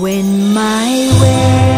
When my way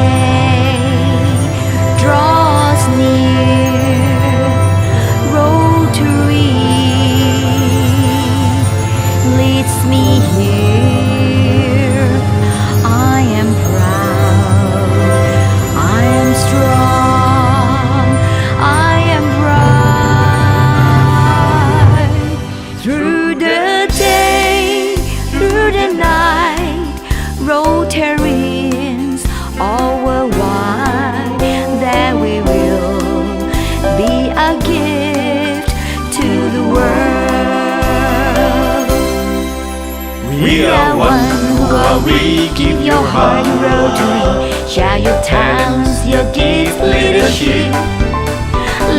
We are one who are we. Give your heart, your dream. Share your talents, your gifts, leadership.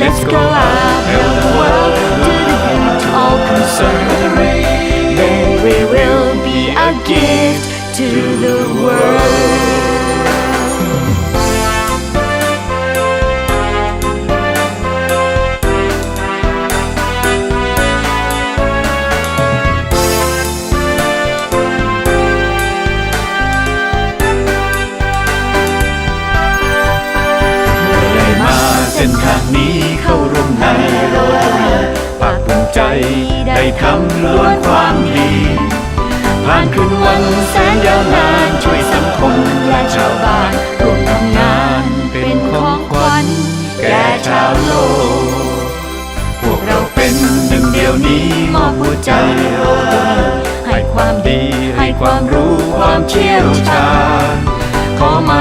Let's go out, in the world, do the good all concerned. Then we will be a gift to the world. ส้นทางนี้เข้าร่วมในโรตเรีปากภูมิใจได้ทำล้วนความดี ผ่านคืนวันแสนยาวนานช่วยสังคมและชาวบ้านร่วมทำงานเป็นของขวัญแก่ชาวโลก พวกเราเป็นหนึ่งเดียวนี้มอบหัวใจให้ความดีให้ความรู้ความเชี่ยวชาญขอมา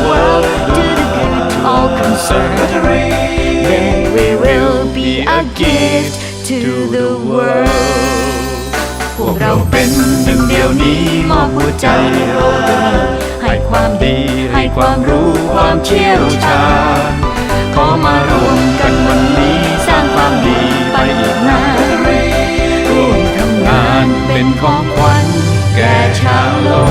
gift to the world พวกเราเป็นหนึ่งเดียวนี้มอบหัวใจเราให้ความดีให้ความรู้ความเชี่ยวชาญขอมารวมกันวันนี้สร้างความดีไปอีกนานร่วมทำงานเป็นของขวัญแก่ชาวโลก